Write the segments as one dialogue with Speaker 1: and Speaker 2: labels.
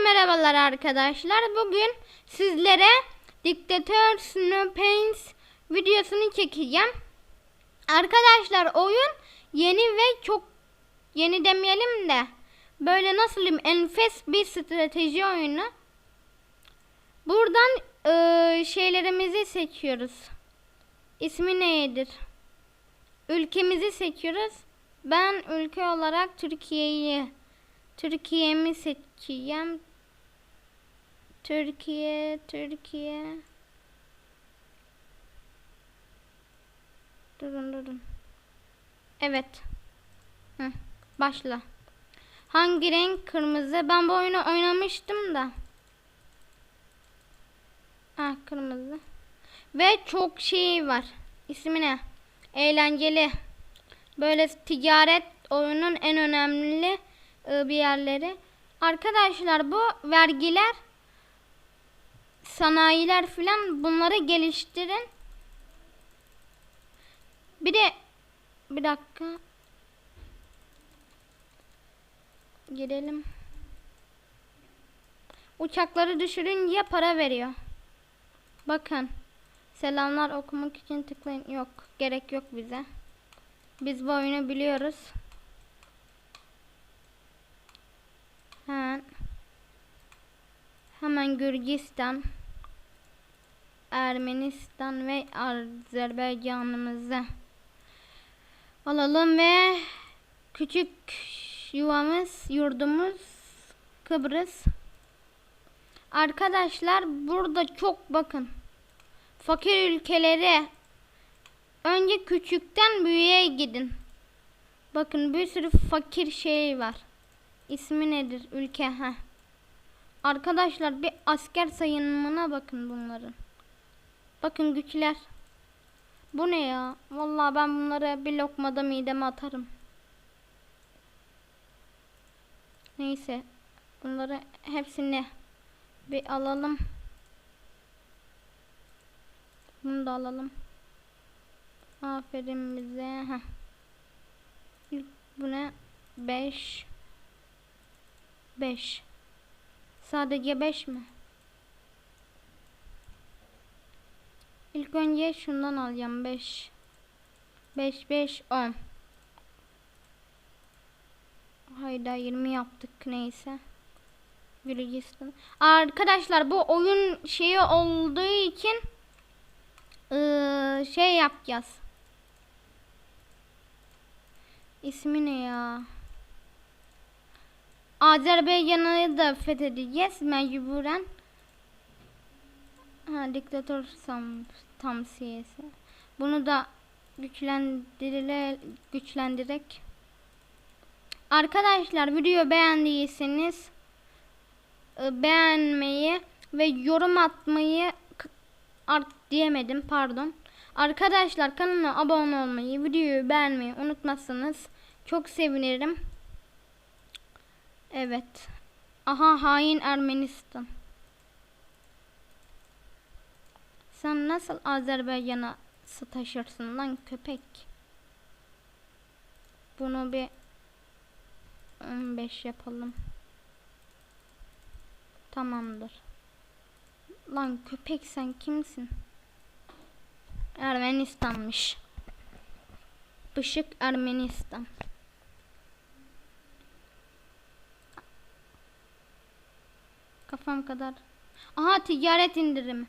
Speaker 1: merhabalar arkadaşlar. Bugün sizlere Diktatör Snowpains videosunu çekeceğim. Arkadaşlar oyun yeni ve çok yeni demeyelim de böyle nasıl diyeyim enfes bir strateji oyunu. Buradan eee, şeylerimizi seçiyoruz. İsmi nedir? Ülkemizi seçiyoruz. Ben ülke olarak Türkiye'yi Türkiye'mi seçeceğim. Türkiye, Türkiye. Durun durun. Evet. Hı, başla. Hangi renk? Kırmızı. Ben bu oyunu oynamıştım da. Ah kırmızı. Ve çok şey var. İsmi ne? Eğlenceli. Böyle ticaret oyunun en önemli e, bir yerleri. Arkadaşlar bu vergiler sanayiler filan bunları geliştirin. Bir de bir dakika. Girelim. Uçakları düşürünce para veriyor. Bakın. Selamlar okumak için tıklayın. Yok. Gerek yok bize. Biz bu oyunu biliyoruz. Hemen. Hemen Gürcistan, Ermenistan ve Azerbaycan'ımızı alalım ve küçük yuvamız, yurdumuz Kıbrıs. Arkadaşlar burada çok bakın. Fakir ülkelere önce küçükten büyüğe gidin. Bakın bir sürü fakir şey var. İsmi nedir? Ülke ha. Arkadaşlar bir asker sayınımına bakın bunların. Bakın güçler. Bu ne ya? Vallahi ben bunları bir lokmada mideme atarım. Neyse. Bunları hepsini bir alalım. Bunu da alalım. Aferin bize. Heh. İlk bu ne? 5 5 Sadece 5 mi? İlk önce şundan alacağım. 5 5 5 10 Hayda 20 yaptık. Neyse. Gürcistan Arkadaşlar bu oyun şeyi olduğu için ıı, şey yapacağız. İsmi ne ya? Azerbaycan'ı da fethedeceğiz mecburen. Ha, diktatör tam, tamsiyesi. Bunu da güçlendirile güçlendirerek. Arkadaşlar video beğendiyseniz e, beğenmeyi ve yorum atmayı art diyemedim pardon. Arkadaşlar kanalıma abone olmayı, videoyu beğenmeyi unutmazsanız çok sevinirim. Evet. Aha hain Ermenistan. Sen nasıl Azerbaycan'a taşırsın lan köpek? Bunu bir 15 yapalım. Tamamdır. Lan köpek sen kimsin? Ermenistan'mış. Bışık Ermenistan. Kafam kadar. Aha ticaret indirimi.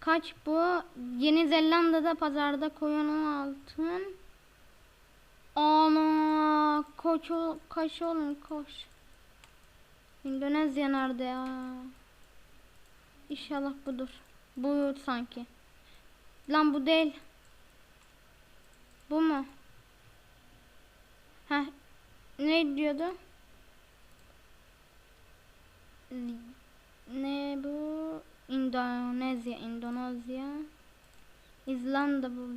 Speaker 1: Kaç bu? Yeni Zelanda'da pazarda koyun altın. Ana koç ol, kaç oğlum koş. Endonezya nerede ya? İnşallah budur. Bu sanki. Lan bu değil. Bu mu? Heh. Ne diyordu? Ne bu? Endonezya, Endonezya. İzlanda bu.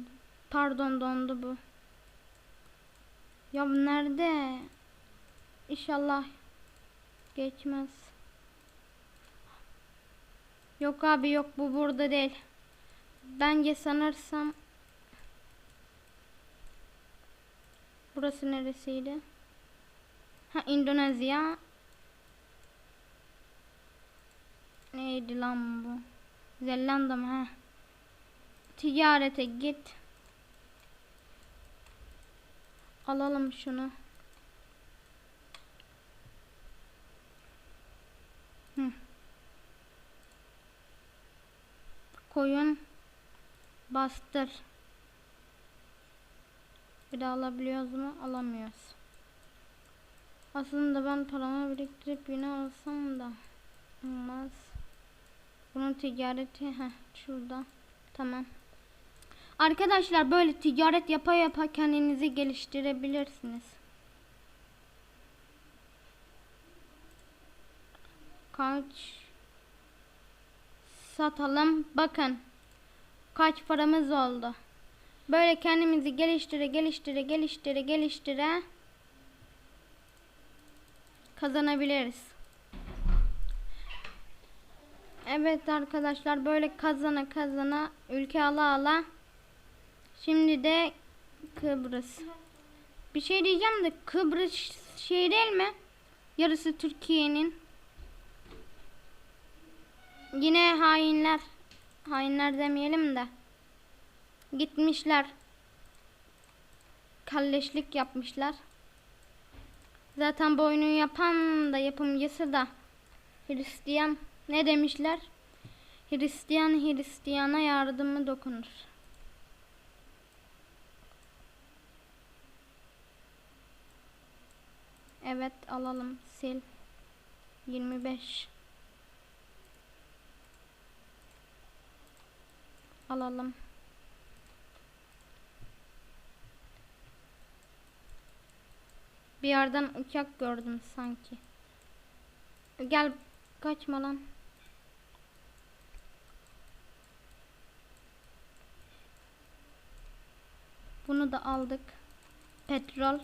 Speaker 1: Pardon dondu bu. Ya bu nerede? İnşallah geçmez. Yok abi yok bu burada değil. Bence sanırsam Burası neresiydi? Ha Endonezya. Neydi lan bu? Zelanda mı? Heh. Ticarete git. Alalım şunu. Hı. Koyun bastır. Bir de alabiliyoruz mu? Alamıyoruz. Aslında ben paramı biriktirip yine alsam da olmaz. Bunun ticareti heh, şurada. Tamam. Arkadaşlar böyle ticaret yapa yapa kendinizi geliştirebilirsiniz. Kaç satalım. Bakın. Kaç paramız oldu. Böyle kendimizi geliştire geliştire geliştire geliştire kazanabiliriz. Evet arkadaşlar böyle kazana kazana ülke ala ala şimdi de Kıbrıs. Bir şey diyeceğim de Kıbrıs şey değil mi? Yarısı Türkiye'nin. Yine hainler. Hainler demeyelim de. Gitmişler. Kalleşlik yapmışlar. Zaten bu oyunu yapan da yapımcısı da Hristiyan. Ne demişler? Hristiyan Hristiyana yardımı dokunur. Evet alalım. Sil. 25 alalım. Bir yerden uçak gördüm sanki. Gel kaçma lan bunu da aldık petrol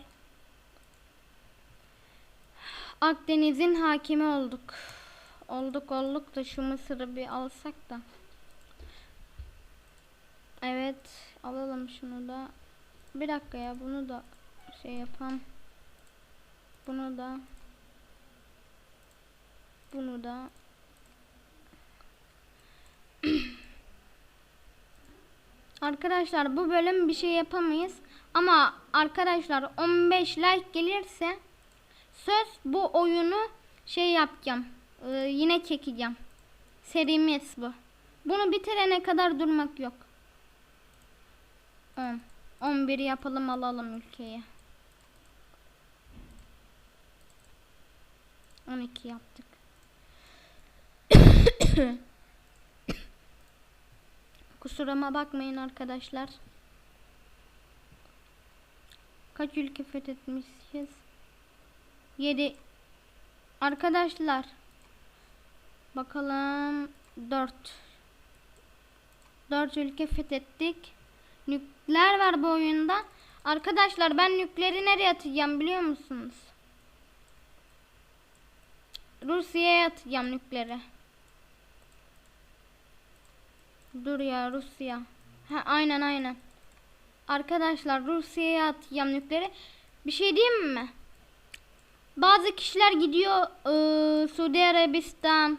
Speaker 1: Akdeniz'in hakimi olduk. Olduk olduk da şu mısırı bir alsak da. Evet alalım şunu da. Bir dakika ya bunu da şey yapalım. Bunu da. Bunu da. Arkadaşlar bu bölüm bir şey yapamayız. Ama arkadaşlar 15 like gelirse Söz bu oyunu şey yapacağım. Ee, yine çekeceğim. Serimiz bu. Bunu bitirene kadar durmak yok. 10. 11 yapalım alalım ülkeye. 12 yaptık. Kusuruma bakmayın arkadaşlar. Kaç ülke fethetmişiz? 7 Arkadaşlar bakalım 4 4 ülke fethettik. Nükleer var bu oyunda. Arkadaşlar ben nükleeri nereye atacağım biliyor musunuz? Rusya'ya atacağım nükleeri. Dur ya Rusya. Ha aynen aynen. Arkadaşlar Rusya'ya atacağım nükleeri. Bir şey diyeyim mi? Bazı kişiler gidiyor e, Suudi Arabistan,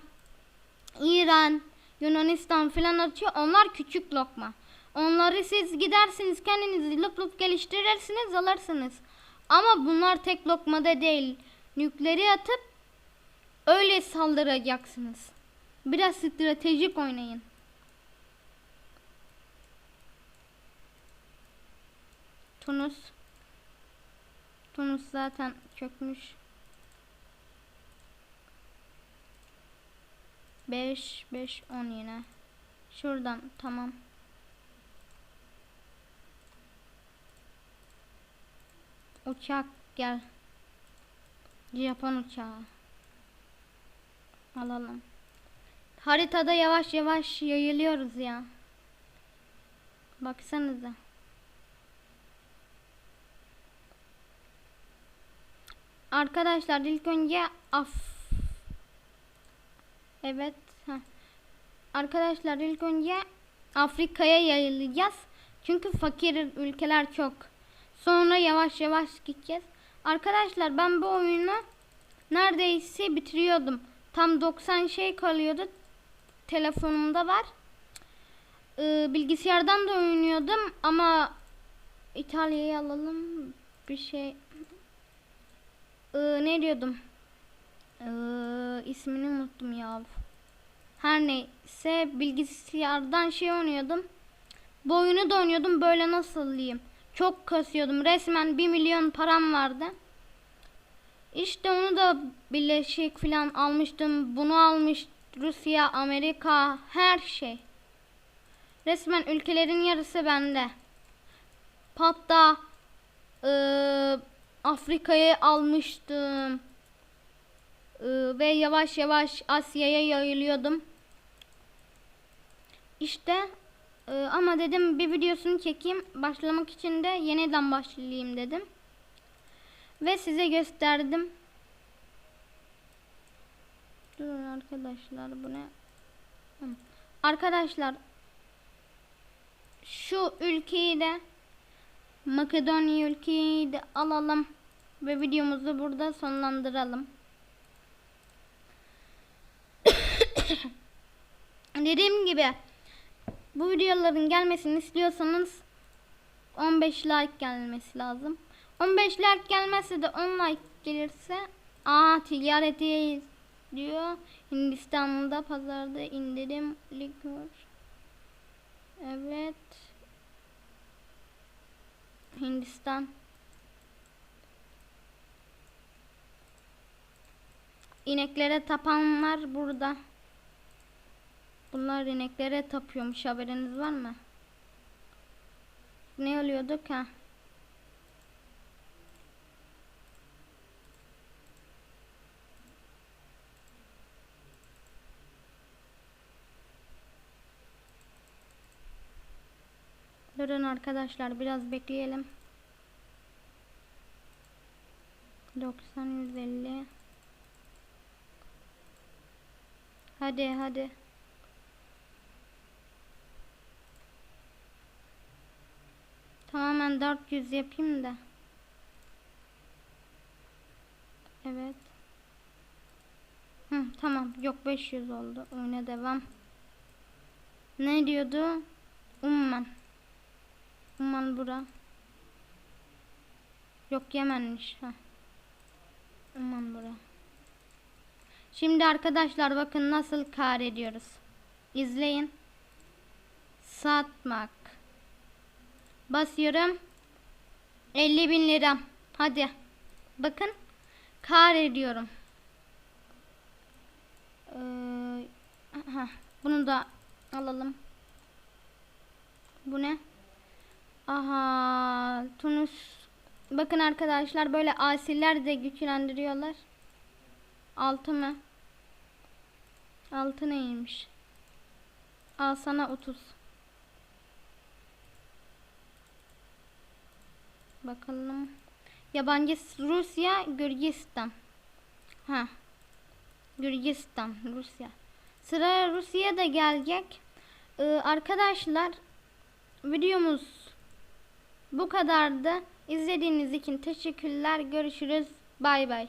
Speaker 1: İran, Yunanistan falan atıyor. Onlar küçük lokma. Onları siz gidersiniz kendinizi lup lup geliştirirsiniz alırsınız. Ama bunlar tek lokmada değil. Nükleri atıp öyle saldıracaksınız. Biraz stratejik oynayın. Tunus. Tunus zaten çökmüş. 5 5 10 yine. Şuradan tamam. Uçak gel. Japon uçağı. Alalım. Haritada yavaş yavaş yayılıyoruz ya. Baksanıza. Arkadaşlar ilk önce af Evet. Heh. Arkadaşlar ilk önce Afrika'ya yayılacağız. Çünkü fakir ülkeler çok. Sonra yavaş yavaş gideceğiz. Arkadaşlar ben bu oyunu neredeyse bitiriyordum. Tam 90 şey kalıyordu. telefonumda var. Ee, bilgisayardan da oynuyordum ama İtalya'yı alalım bir şey. Ee, ne diyordum? Ee, ismini unuttum ya. Her neyse bilgisayardan şey oynuyordum. Bu oyunu da oynuyordum böyle nasıl diyeyim. Çok kasıyordum. Resmen 1 milyon param vardı. İşte onu da Birleşik falan almıştım. Bunu almış Rusya, Amerika, her şey. Resmen ülkelerin yarısı bende. Hatta eee, Afrika'yı almıştım. Eee, ve yavaş yavaş Asya'ya yayılıyordum. İşte eee, ama dedim bir videosunu çekeyim. Başlamak için de yeniden başlayayım dedim. Ve size gösterdim. Durun arkadaşlar bu ne? Hı. Arkadaşlar şu ülkeyi de Makedonya ülkeyi de alalım ve videomuzu burada sonlandıralım. Dediğim gibi bu videoların gelmesini istiyorsanız 15 like gelmesi lazım. 15 like gelmezse de 10 like gelirse aa ticareti diyor. Hindistan'da pazarda indirim likör. Evet. Hindistan. İneklere tapanlar burada. Bunlar ineklere tapıyormuş haberiniz var mı? Ne oluyorduk ha? Durun arkadaşlar biraz bekleyelim. 90 150 Hadi hadi. Tamamen 400 yapayım da. Evet. Hı, tamam. Yok 500 oldu. Oyuna devam. Ne diyordu? Umman. Umman bura. Yok Yemenmiş. Ha. Umman bura. Şimdi arkadaşlar bakın nasıl kar ediyoruz. İzleyin. Satmak. Basıyorum. 50 bin lira. Hadi. Bakın. Kar ediyorum. Ee, aha, bunu da alalım. Bu ne? Aha. Tunus. Bakın arkadaşlar böyle asiller de güçlendiriyorlar. Altı mı? Altı neymiş? Al sana 30. Bakalım. Yabancı Rusya, Gürcistan. Ha. Gürcistan, Rusya. Sıra Rusya'ya da gelecek. Ee, arkadaşlar videomuz bu kadardı. İzlediğiniz için teşekkürler. Görüşürüz. Bay bay.